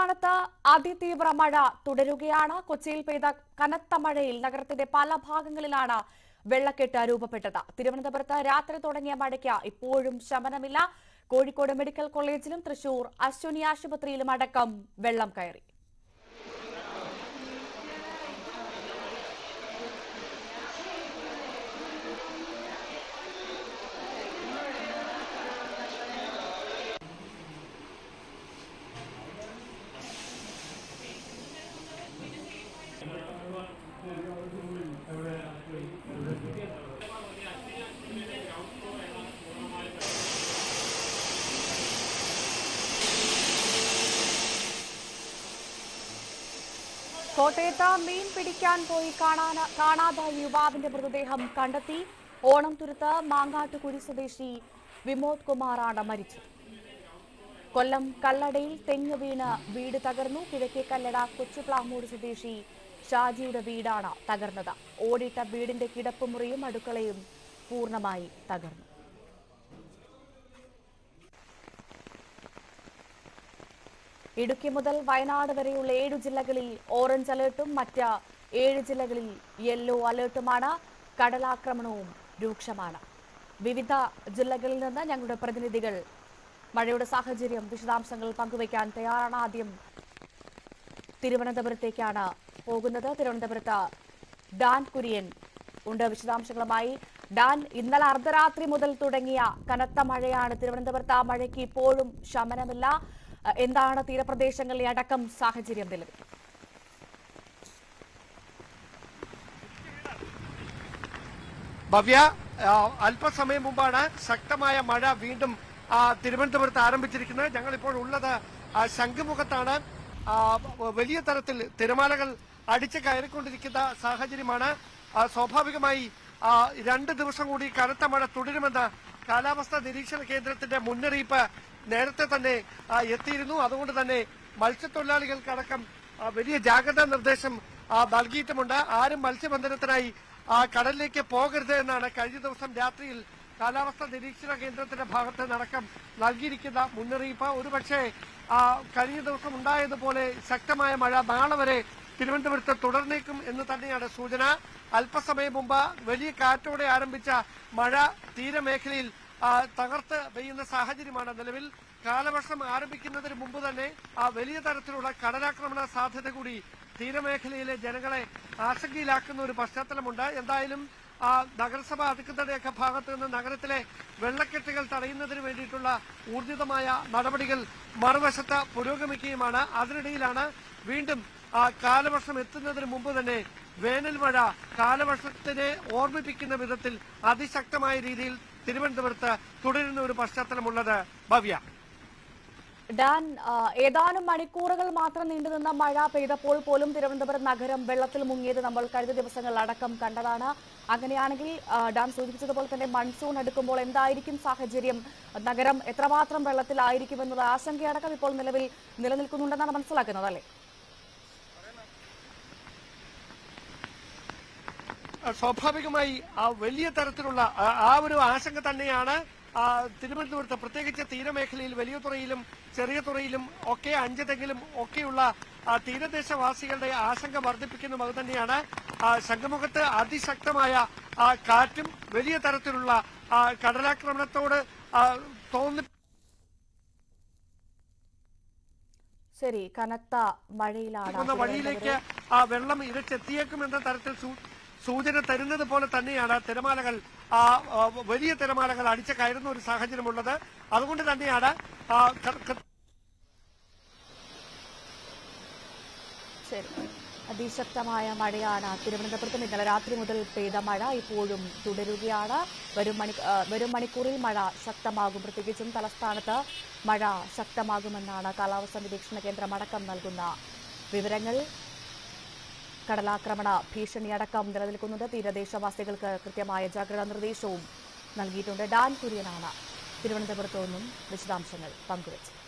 സംസ്ഥാനത്ത് അതിതീവ്ര മഴ തുടരുകയാണ്. കൊച്ചിയിൽ പെയ്ത കനത്ത മഴയിൽ നഗരത്തിന്റെ പല ഭാഗങ്ങളിലാണ് വെള്ളക്കെട്ട് രൂപപ്പെട്ടത്. തിരുവനന്തപുരത്ത് രാത്രി തുടങ്ങിയ മഴയ്ക്ക് ഇപ്പോഴും ശമനമില്ല. കോഴിക്കോട് മെഡിക്കൽ കോളേജിലും തൃശൂർ അശ്വിനി ആശുപത്രിയിലും അടക്കം വെള്ളം കയറി. കോട്ടയത്ത് മീൻ പിടിക്കാൻ പോയി കാണാന യുവാവിന്റെ മൃതദേഹം കണ്ടെത്തി. ഓണം തുരുത്ത് മാങ്ങാട്ടുകുരി സ്വദേശി വിമോദ് കുമാറാണ് മരിച്ചത്. കൊല്ലം കല്ലടയിൽ തെങ്ങ് വീണ് വീട് തകർന്നു. കിഴക്കേ കല്ലട കൊച്ചുപ്ലാമൂട് സ്വദേശി ഷാജിയുടെ വീടാണ് തകർന്നത്. ഓടിട്ട വീടിന്റെ കിടപ്പുമുറിയും അടുക്കളയും പൂർണമായി തകർന്നു. ഇടുക്കി മുതൽ വയനാട് വരെയുള്ള ഏഴു ജില്ലകളിൽ ഓറഞ്ച് അലേർട്ടും മറ്റ് ഏഴ് ജില്ലകളിൽ യെല്ലോ അലേർട്ടുമാണ്. കടലാക്രമണവും രൂക്ഷമാണ്. വിവിധ ജില്ലകളിൽ നിന്ന് ഞങ്ങളുടെ പ്രതിനിധികൾ മഴയുടെ സാഹചര്യം വിശദാംശങ്ങൾ പങ്കുവയ്ക്കാൻ തയ്യാറാണ് ആദ്യം തിരുവനന്തപുരത്തേക്കാണ് പോകുന്നത്. തിരുവനന്തപുരത്ത് ഡാൻ കുര്യൻ ഉണ്ട്. വിശദാംശങ്ങളുമായി ഡാൻ ഇന്നലെ അർദ്ധരാത്രി മുതൽ തുടങ്ങിയ കനത്ത മഴയാണ് തിരുവനന്തപുരത്ത്. ആ മഴയ്ക്ക് ഇപ്പോഴും ശമനമില്ല. എന്താണ് തീരപ്രദേശങ്ങളിലെ അടക്കം സാഹചര്യം നിലവിൽ? ഭവ്യ അല്പസമയം മുമ്പാണ് ശക്തമായ മഴ വീണ്ടും തിരുവനന്തപുരത്ത് ആരംഭിച്ചിരിക്കുന്നത്. ഞങ്ങളിപ്പോൾ ഉള്ളത് ശംഖുമുഖത്താണ്. വലിയ തരത്തിൽ തിരമാലകൾ അടിച്ച് കയറിക്കൊണ്ടിരിക്കുന്ന സാഹചര്യമാണ്. സ്വാഭാവികമായി രണ്ട് ദിവസം കൂടി കനത്ത മഴ തുടരുമെന്ന് കാലാവസ്ഥാ നിരീക്ഷണ കേന്ദ്രത്തിന്റെ മുന്നറിയിപ്പ് നേരത്തെ തന്നെ എത്തിയിരുന്നു. അതുകൊണ്ട് തന്നെ മത്സ്യത്തൊഴിലാളികൾക്കടക്കം വലിയ ജാഗ്രതാ നിർദ്ദേശം നൽകിയിട്ടുമുണ്ട്. ആരും മത്സ്യബന്ധനത്തിനായി കടലിലേക്ക് പോകരുത് എന്നാണ് കഴിഞ്ഞ ദിവസം രാത്രിയിൽ കാലാവസ്ഥാ നിരീക്ഷണ കേന്ദ്രത്തിന്റെ ഭാഗത്ത് നടക്കം നൽകിയിരിക്കുന്ന മുന്നറിയിപ്പ്. ഒരുപക്ഷെ കഴിഞ്ഞ ദിവസം ഉണ്ടായതുപോലെ ശക്തമായ മഴ നാളെ വരെ തിരുവനന്തപുരത്ത് തുടർന്നേക്കും എന്ന് തന്നെയാണ് സൂചന. അല്പസമയം മുമ്പ് വലിയ കാറ്റോടെ ആരംഭിച്ച മഴ തീരമേഖലയിൽ തകർത്ത് പെയ്യുന്ന സാഹചര്യമാണ് നിലവിൽ. കാലവർഷം ആരംഭിക്കുന്നതിന് മുമ്പ് തന്നെ ആ വലിയ തരത്തിലുള്ള കടലാക്രമണ സാധ്യത കൂടി തീരമേഖലയിലെ ജനങ്ങളെ ആശങ്കയിലാക്കുന്ന ഒരു പശ്ചാത്തലമുണ്ട്. എന്തായാലും ആ നഗരസഭ അധികൃതരുടെയൊക്കെ ഭാഗത്ത് നിന്ന് നഗരത്തിലെ വെള്ളക്കെട്ടുകൾ തടയുന്നതിന് വേണ്ടിയിട്ടുള്ള ഊർജിതമായ നടപടികൾ മറുവശത്ത് പുരോഗമിക്കുകയുമാണ്. അതിനിടയിലാണ് വീണ്ടും ആ കാലവർഷം എത്തുന്നതിന് മുമ്പ് തന്നെ വേനൽ മഴ കാലവർഷത്തിനെ ഓർമ്മിപ്പിക്കുന്ന വിധത്തിൽ അതിശക്തമായ രീതിയിൽ തിരുവനന്തപുരത്ത് തുടരുന്ന ഒരു പശ്ചാത്തലമുള്ളത് ഭവ്യ. ഡാൻ ഏതാനും മണിക്കൂറുകൾ മാത്രം നീണ്ടുനിന്ന മഴ പെയ്തപ്പോൾ പോലും തിരുവനന്തപുരം നഗരം വെള്ളത്തിൽ മുങ്ങിയത് നമ്മൾ കഴിഞ്ഞ ദിവസങ്ങളിലടക്കം കണ്ടതാണ്. അങ്ങനെയാണെങ്കിൽ ഡാൻ സൂചിപ്പിച്ചതുപോലെ തന്നെ മൺസൂൺ എടുക്കുമ്പോൾ എന്തായിരിക്കും സാഹചര്യം? നഗരം എത്രമാത്രം വെള്ളത്തിലായിരിക്കുമെന്നുള്ള ആശങ്കയടക്കം ഇപ്പോൾ നിലവിൽ നിലനിൽക്കുന്നുണ്ടെന്നാണ് മനസ്സിലാക്കുന്നത് അല്ലേ? സ്വാഭാവികമായി ആ വലിയ തരത്തിലുള്ള ആ- ഒരു ആശങ്ക തന്നെയാണ് തിരുവനന്തപുരത്ത് പ്രത്യേകിച്ച് തീരമേഖലയിൽ വലിയ തുറയിലും ചെറിയ തുറയിലും ഒക്കെ അഞ്ചതെങ്കിലും ഒക്കെയുള്ള തീരദേശവാസികളുടെ ആശങ്ക വർദ്ധിപ്പിക്കുന്നതും അത് തന്നെയാണ്. ശംഖുമുഖത്ത് അതിശക്തമായ ആ, കാറ്റും വലിയ തരത്തിലുള്ള കടലാക്രമണത്തോട് തോന്നി ശരി കനത്ത മഴയിലാണ് വഴിയിലേക്ക് ആ വെള്ളം ഇരച്ചെത്തിയേക്കുമെന്ന തരത്തിൽ സൂ- സൂചന തരുന്നത് പോലെ തന്നെയാണ് തിരമാലകൾ വലിയ തിരമാലകൾ അടിച്ചു കയറുന്ന ഒരു സാഹചര്യമുള്ളത്. അതുകൊണ്ട് തന്നെയാണ് അതിശക്തമായ മഴയാണ് തിരുവനന്തപുരത്തും ഇന്നലെ രാത്രി മുതൽ പെയ്ത മഴ. ഇപ്പോഴും തുടരുകയാണ്. വരും മണി വരും മണിക്കൂറിൽ മഴ ശക്തമാകും. പ്രത്യേകിച്ചും തലസ്ഥാനത്ത് മഴ ശക്തമാകുമെന്നാണ് കാലാവസ്ഥാ നിരീക്ഷണ കേന്ദ്രം അടക്കം നൽകുന്ന വിവരങ്ങൾ. കടലാക്രമണ ഭീഷണിയടക്കം നിലനിൽക്കുന്നത് തീരദേശവാസികൾക്ക് കൃത്യമായ ജാഗ്രതാ നിർദ്ദേശവും നൽകിയിട്ടുണ്ട്. ഡാൻ കുര്യനാണ്. തിരുവനന്തപുരത്തു നിന്നും വിശദാംശങ്ങൾ പങ്കുവച്ചത്.